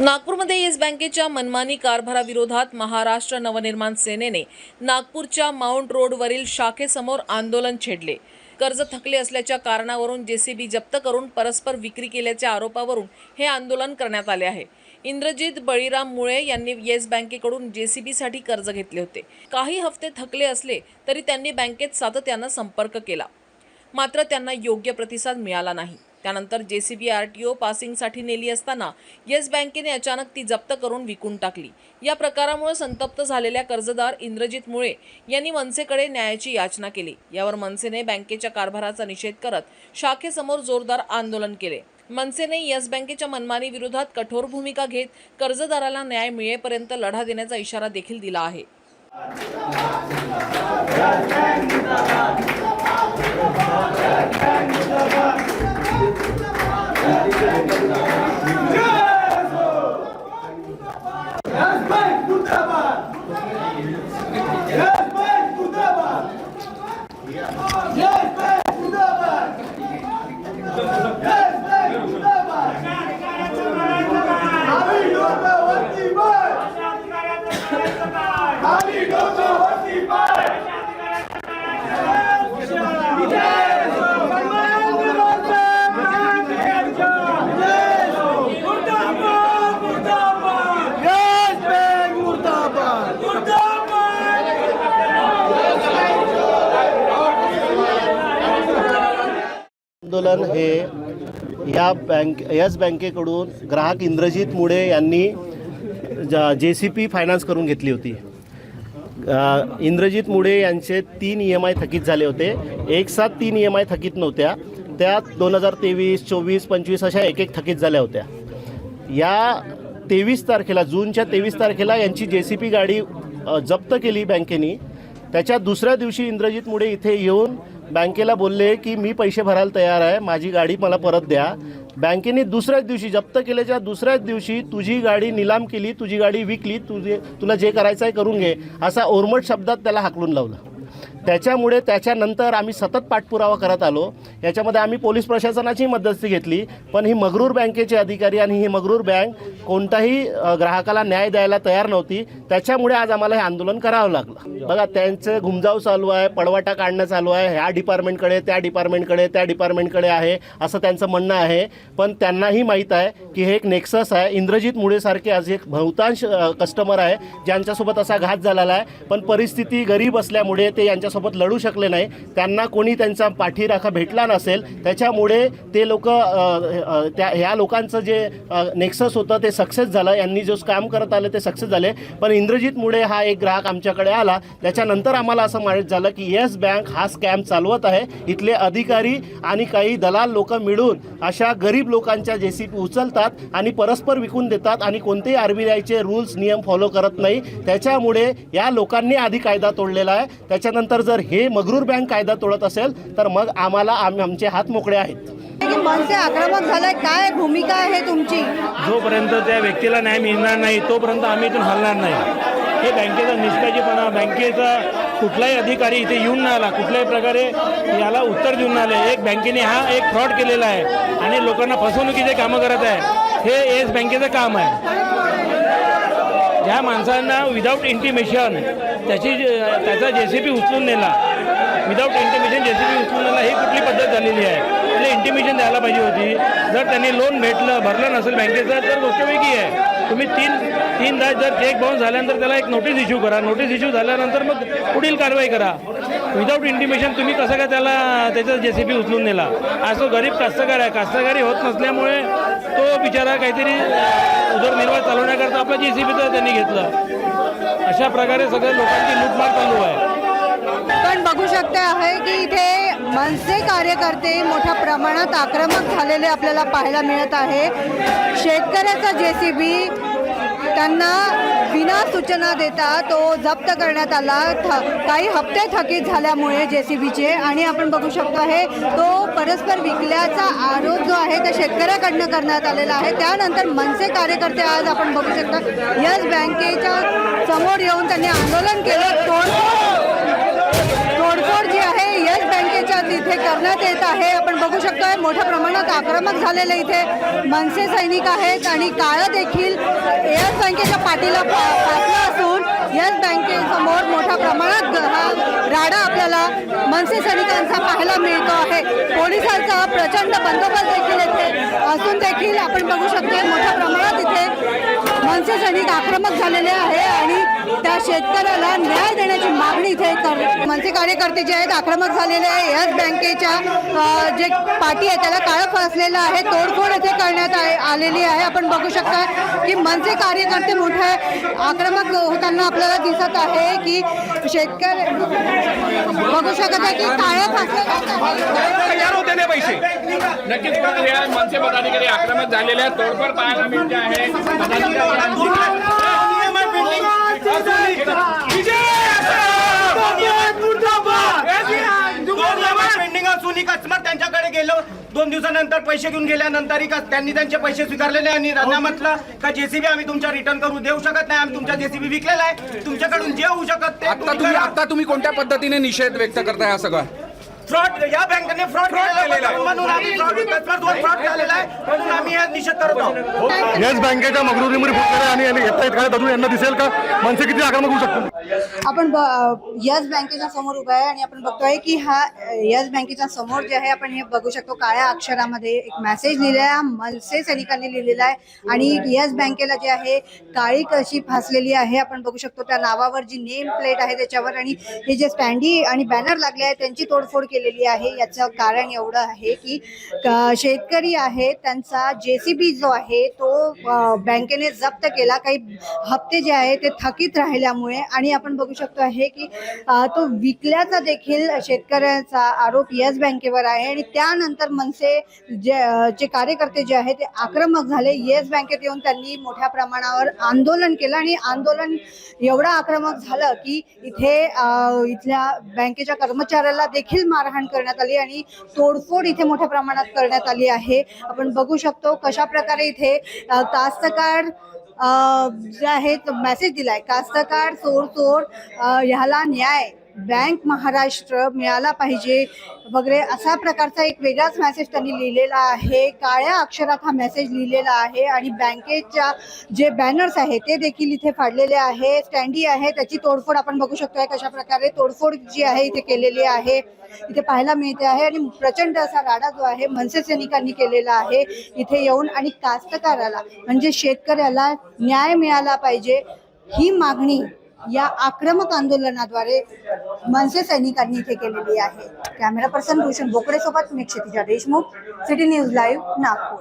नागपूरमध्ये येस बँकेच्या मनमानी कारभाराविरोधात महाराष्ट्र नवनिर्माण सेनेने नागपूरच्या माउंट रोडवरील शाखेसमोर आंदोलन छेडले. कर्ज थकले असल्याच्या कारणावरून जेसीबी जप्त करून परस्पर विक्री केल्याच्या आरोपावरून हे आंदोलन करण्यात आले आहे. इंद्रजित बळीराम मुळे यांनी येस बँकेकडून जेसीबीसाठी कर्ज घेतले होते. काही हफ्ते थकले असले तरी त्यांनी बँकेत सातत्यानं संपर्क केला. मात्र त्यांना योग्य प्रतिसाद मिळाला नाही. त्यानंतर J C B R T O पासिंगसाठी नेली असताना येस बँकेने अचानक ती जप्त करून विकून टाकली. या प्रकारामुळे संतप्त झालेल्या कर्जदार इंद्रजित मुळे यांनी मनसेकडे न्यायाची याचना केली. यावर मनसेने बँकेच्या कारभाराचा निषेध करत शाखेसमोर जोरदार आंदोलन केले. मनसेने येस बँकेच्या मनमानी विरोधात कठोर भूमिका घेत कर्जदाराला न्याय मिळेपर्यंत लढा देण्याचा इशारा देखील दिला आहे. Yeah! आंदोलन हे या बँक यस बँकेकडून ग्राहक इंद्रजित मुळे यांनी जे सी पी फायनान्स करून घेतली होती. इंद्रजित मुळे यांचे तीन ई एम आय थकीत झाले होते. एक साथ तीन ई एम आय थकीत नव्हत्या. त्या दोन हजार तेवीस चोवीस पंचवीस अशा एक एक थकीत झाल्या होत्या. या तेवीस तारखेला जूनच्या तेवीस तारखेला यांची जे सी पी गाडी जप्त केली बँकेने. त्याच्या दुसऱ्या दिवशी इंद्रजित मुळे इथे येऊन बँकेला बोलले की मी पैसे भरायला तयार आहे माझी गाडी मला परत द्या. बँकेने दुसऱ्याच दिवशी जप्त केल्याच्या दुसऱ्याच दिवशी तुझी गाडी निलाम केली तुझी गाडी विकली तुझे तुला जे करायचं आहे करून घे असा ओरमट शब्दात त्याला हाकलून लावला. त्याच्यामुळे त्याच्यानंतर आम्ही सतत पाठपुरावा करत आलो. याच्यामध्ये आम्ही पोलीस प्रशासनाची मदतही घेतली पण ही मगरूर बँकेचे अधिकारी आणि ही मगरूर बँक कोणताही ग्राहकाला न्याय द्यायला तयार नव्हती. त्याच्यामुळे आज आम्हाला हे आंदोलन करावं लागलं. बघा त्यांचं घुमजाव चालू आहे पडवाटा काढणं चालू आहे. ह्या डिपार्टमेंटकडे त्या डिपार्टमेंटकडे त्या डिपार्टमेंटकडे आहे असं त्यांचं म्हणणं आहे. पण त्यांनाही माहीत आहे की हे एक नेक्सस आहे. इंद्रजित मुळेसारखे आज एक बहुतांश कस्टमर आहे ज्यांच्यासोबत असा घात झालेला आहे. पण परिस्थिती गरीब असल्यामुळे ते यांच्यासोबत लढू शकले नाही. त्यांना कोणी त्यांचा पाठीराखा भेटला नसेल त्याच्यामुळे ते लोक त्या ह्या लोकांचं जे नेक्सस होतं ते सक्सेस झालं. यांनी जो स्कॅम करत आले ते सक्सेस झाले. पण इंद्रजित मुळे हा एक ग्राहक आमच्याकडे आला. त्याच्यानंतर आम्हाला असं माहीत झालं की येस बँक हा स्कॅम चालवत आहे. इथले अधिकारी आणि काही दलाल लोक मिळून अशा गरीब लोकांच्या जे सी पी उचलतात आणि परस्पर विकून देतात आणि कोणतेही आर बी आयचे रूल्स नियम फॉलो करत नाही. त्याच्यामुळे या लोकांनी आधी कायदा तोडलेला आहे. त्याच्या त्याच्यानंतर जर हे मगरूर बँक कायदा तोडत असेल तर मग आम्हाला आम आमचे हात मोकळे आहेत. मनसे आक्रमक झालाय. काय भूमिका आहे तुमची? जोपर्यंत त्या व्यक्तीला न्याय मिळणार नाही तोपर्यंत आम्ही इथून हलणार नाही. हे बँकेचा निष्काळजीपणा बँकेचा कुठलाही अधिकारी इथे येऊन नाही आला. कुठल्याही प्रकारे याला उत्तर देऊन नाही आले. एक बँकेने हा एक फ्रॉड केलेला आहे आणि लोकांना फसवणुकीचे कामं करत आहे. हे येस बँकेचं काम आहे. ज्या माणसांना विदाऊट इंटिमेशन त्याची त्याचा जे सी पी उचलून नेला without intimation J C P उचलून नेला ही कुठली पद्धत झालेली आहे? त्याला इंटिमेशन द्यायला पाहिजे होती. जर त्यांनी लोन भेटलं भरलं नसेल बँकेचं तर गोष्ट वेगळी आहे. तुम्ही तीन तीनदा जर चेक बाउन्स झाल्यानंतर त्याला एक नोटीस इश्यू करा. नोटीस इश्यू झाल्यानंतर मग पुढील कारवाई करा. विदाऊट इंटिमेशन तुम्ही कसं काय त्याला त्याचा जे सी पी उचलून नेला? आज तो गरीब कास्तकार आहे. कास्तकारी होत नसल्यामुळे तो बिचारा काहीतरी उदरनिर्वाह चालवण्याकरता आपला जे सी तर त्यांनी घेतलं. अशा प्रकारे सगळ्या लोकांची लूटमार चालू आहे. पण बघू शकते आहे की इथे मनसे कार्यकर्ते मोठ्या प्रमाणात आक्रमक झालेले आपल्याला पाहायला मिळत आहे. शेतकऱ्याचा जे सी बी त्यांना विना सूचना देता तो जप्त करण्यात आला. थ काही हप्ते थकीत झाल्यामुळे जे सी बीचे आणि आपण बघू शकतो आहे तो परस्पर विकल्याचा आरोप जो आहे त्या शेतकऱ्याकडनं करण्यात आलेला आहे. त्यानंतर मनसे कार्यकर्ते आज आपण बघू शकता येस बँकेच्या समोर येऊन त्यांनी आंदोलन केलं. तोडफोड तोडफोड जी आहे येस बँकेच्या तिथे इथे करण्यात येत आहे. आपण बघू शकतोय मोठ्या प्रमाणात आक्रमक झालेले इथे मनसे सैनिक आहेत आणि काळं देखील येस बँकेच्या पाठीला फा- फासलं असून येस बँकेसमोर मोठ्या प्रमाणात हा राडा आपल्याला मनसे सैनिकांचा पाहायला मिळतो आहे. पोलिसांचा प्रचंड बंदोबस्त देखील येथे असून देखील आपण बघू शकतोय मोठ्या प्रमाणात इथे मनसे सैनिक आक्रमक झालेले आहे आणि शेतकऱ्याला न्याय देण्याची मागणी इथे मनसे कार्यकर्ते जे आहेत आक्रमक झालेले आहे. याच बँकेच्या जे पाठी आहे त्याला काळं फासलेलं आहे. तोडफोड इथे करण्यात आलेली आहे. आपण बघू शकता की मनसे कार्यकर्ते मोठे आक्रमक होताना आपल्याला दिसत आहे की शेतकरी बघू शकत आहे की काळ्या फासलेल्या पैसे नक्कीच मनसे पदाधिकारी आक्रमक झालेले आहेत. तोडफोड पाहायला मिळते आहे. पेंडिंग असून कस्टमर त्यांच्याकडे गेलो दोन दिवसानंतर पैसे घेऊन गेल्यानंतर त्यांनी त्यांचे पैसे स्वीकारलेले आणि राजा म्हटलं का जेसीबी आम्ही तुमच्या रिटर्न करू देऊ शकत नाही आम्ही तुमच्या जेसीबी विकलेला आहे तुमच्याकडून जे होऊ शकत ते आता तुम्ही आता तुम्ही कोणत्या पद्धतीने निषेध व्यक्त करताय हा सगळा? फ्रॉड या बँकेने फ्रॉड केलेला आहे. म्हणून आम्ही फ्रॉड कस्टमर फ्रॉड झालेला आहे. म्हणून आम्ही हा निषेध करत आहोत. येस बँकेच्या मगरुरीमध्ये फुटणारे आणि यांनी येत आहेत का अजून यांना दिसेल का? मनसे किती आक्रमक होऊ शकतो आपण यस बँकेच्या समोर उभा आहे आणि आपण बघतोय की हा यस बँकेच्या समोर जे आहे आपण हे बघू शकतो काळ्या अक्षरामध्ये एक मेसेज लिहिलेला आहे. मनसे सैनिकांनी लिहिलेला आहे. आणि यस बँकेला जे आहे काळी कशी फासलेली आहे आपण बघू शकतो त्या नावावर जी नेम प्लेट आहे त्याच्यावर. आणि हे जे स्टँडी आणि बॅनर लागले आहेत त्यांची तोडफोड केलेली आहे. याचं कारण एवढं आहे की शेतकरी आहे त्यांचा जेसीबी जो आहे तो बँकेने जप्त केला. काही हप्ते जे आहे ते थकीत राहिल्यामुळे आणि आपण बघू शकतो आहे की तो विकल्याचा देखील शेतकऱ्याचा आरोप येस बँकेवर आहे आणि त्यानंतर मनसे जे कार्यकर्ते जे आहे ते आक्रमक झाले. येस बँकेत येऊन त्यांनी मोठ्या प्रमाणावर आंदोलन केलं आणि आंदोलन एवढं आक्रमक झालं की इथे इथल्या बँकेच्या कर्मचाऱ्याला देखील मारहाण करण्यात आली आणि तोडफोड इथे मोठ्या प्रमाणात करण्यात आली आहे. आपण बघू शकतो कशा प्रकारे इथे कास्तकार जे आहे तो मेसेज दिलाय. कास्तकार चोर चोर ह्याला न्याय बँक महाराष्ट्र मिळाला पाहिजे वगैरे असा प्रकारचा एक वेगळाच मेसेज त्यांनी लिहिलेला आहे. काळ्या अक्षरात हा मेसेज लिहिलेला आहे आणि बँकेच्या जे बॅनर्स आहे ते देखील इथे फाडलेले आहे. स्टँडी आहे त्याची तोडफोड आपण बघू शकतोय कशा प्रकारे तोडफोड जी आहे इथे केलेली आहे. इथे पाहायला मिळते आहे आणि प्रचंड असा राडा जो आहे मनसे सैनिकांनी केलेला आहे. इथे येऊन आणि कास्तकाराला म्हणजे शेतकऱ्याला न्याय मिळाला पाहिजे ही मागणी या आक्रमक आंदोलनाद्वारे मनसे सैनिकांनी इथे केलेली आहे. कॅमेरा पर्सन भूषण बोकडे सोबत मी Kshitija Deshmukh city news live Nagpur.